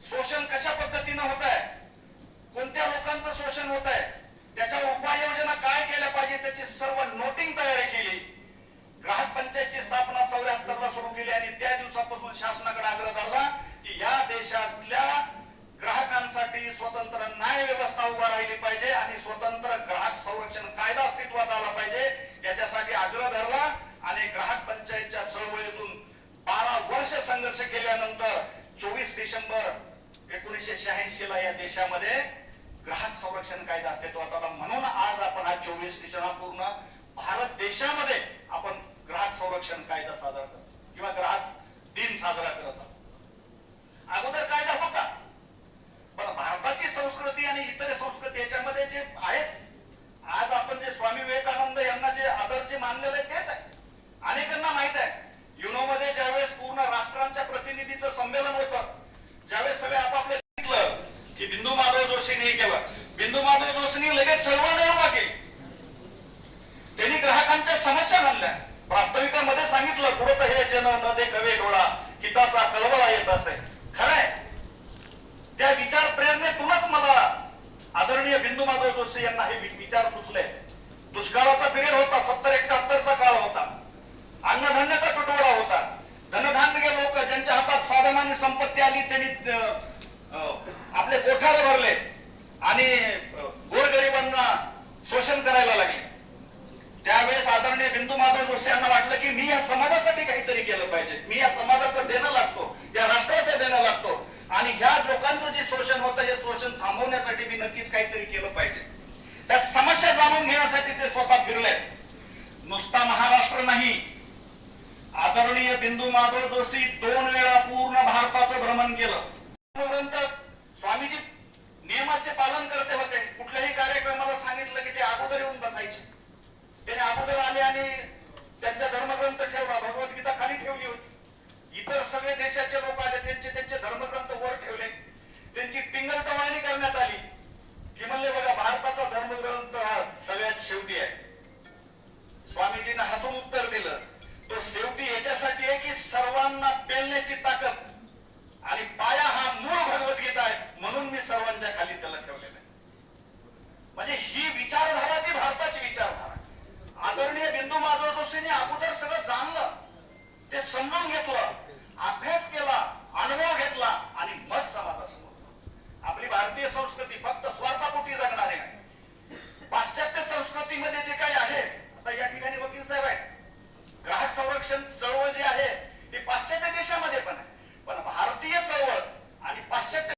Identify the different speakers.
Speaker 1: शोषण कशा पद्धतीनं होत आहे कोणत्या लोकांचं शोषण होत आहे त्याच्यावर उपाययोजना काय केल्या पाहिजे? त्याची सर्व नोटिंग तयारी केली. ग्राहक पंचायतची स्थापना चौऱ्याहत्तर ला सुरू केली आणि त्या दिवसापासून शासनाकडे आग्रह धरला की या देशातल्या ग्राहकांसाठी स्वतंत्र न्याय व्यवस्था उभा राहिली पाहिजे आणि स्वतंत्र ग्राहक संरक्षण कायदा अस्तित्वात आला पाहिजे. याच्यासाठी आग्रह धरला आणि ग्राहक पंचायतच्या चळवळीतून बारा वर्ष संघर्ष केल्यानंतर चोवीस डिसेंबर एकोणीसशे शहाऐंशी ला या देशामध्ये ग्राहक संरक्षण कायदा अस्तित्वात आला. म्हणून आज आपण हा चोवीस डिसेंबर पूर्ण भारत देशामध्ये आपण ग्राहक संरक्षण कायदा सादर करतो. किंवा ग्राहक दिन साजरा करत आहोत. अगोदर कायदा होता. पण भारताची संस्कृती आणि इतर संस्कृती याच्यामध्ये जे आहेच जोशीने हे केलं. बिंदू माधव जोशींनी लगेच चळवळ नाही उभा केली. त्यांनी ग्राहकांच्या समस्या घालल्या. प्रास्ताविकामध्ये सांगितलं पुढं हे जन न दे कवे डोळा हिताचा कळवळा येत असे. खरंय. त्या विचार प्रेरणेतूनच मला आदरणीय बिंदू माधव जोशी यांना हे विचार सुचले. दुष्काळाचा पिरियड होता सत्तर एकाहत्तरचा काळ होता. अन्नधान्याचा तुटवडा होता. धनधान्य लोक ज्यांच्या हातात साधनाने संपत्ती आली त्यांनी करायला लागले. त्यावेळेस आदरणीय बिंदू माधव जोशी यांना वाटलं की मी या समाजासाठी काहीतरी केलं पाहिजे. मी या समाजाचं देणं लागतो या राष्ट्राचं देणं लागतो. आणि ह्या लोकांचं जे शोषण होतं हे शोषण थांबवण्यासाठी मी नक्कीच काहीतरी केलं पाहिजे. त्या समस्या जाणून घेण्यासाठी ते स्वतः फिरले नुसता महाराष्ट्र नाही. आदरणीय बिंदू माधव जोशी दोन वेळा पूर्ण भारताचं भ्रमण केलं. सांगितलं की ते अगोदर येऊन बसायचे. त्याने अगोदर आले आणि त्यांचा धर्मग्रंथ ठेवला. भगवद्गीता खाली ठेवली होती. इतर सगळे देशाचे लोक आले त्यांचे त्यांचे धर्मग्रंथ वर ठेवले. त्यांची पिंगल टवाळणी करण्यात आली. की म्हणले बघा भारताचा धर्मग्रंथ हा सगळ्यात शेवटी आहे. स्वामीजीने हसून उत्तर दिलं. तो शेवटी याच्यासाठी आहे की सर्वांना पेलण्याची ताकद आणि पाया हा मूळ भगवद्गीता आहे. म्हणून मी सर्वांच्या खाली त्याला ठेवला आहे म्हणजे ही विचारधाराची भारताची विचारधारा आदरणीय मनुष्याने अगोदर सगळं जाणलं ते समजून घेतलं अभ्यास केला अनुभव घेतला आणि मग समाजासमोर आपली भारतीय संस्कृती फक्त स्वार्थापोटी जगणारी नाही. पाश्चात्य संस्कृतीमध्ये जे काही आहे आता या ठिकाणी वकील साहेब आहेत. ग्राहक संरक्षण चळवळ जी आहे ती पाश्चात्य देशामध्ये पण आहे. पण भारतीय चळवळ आणि पाश्चात्य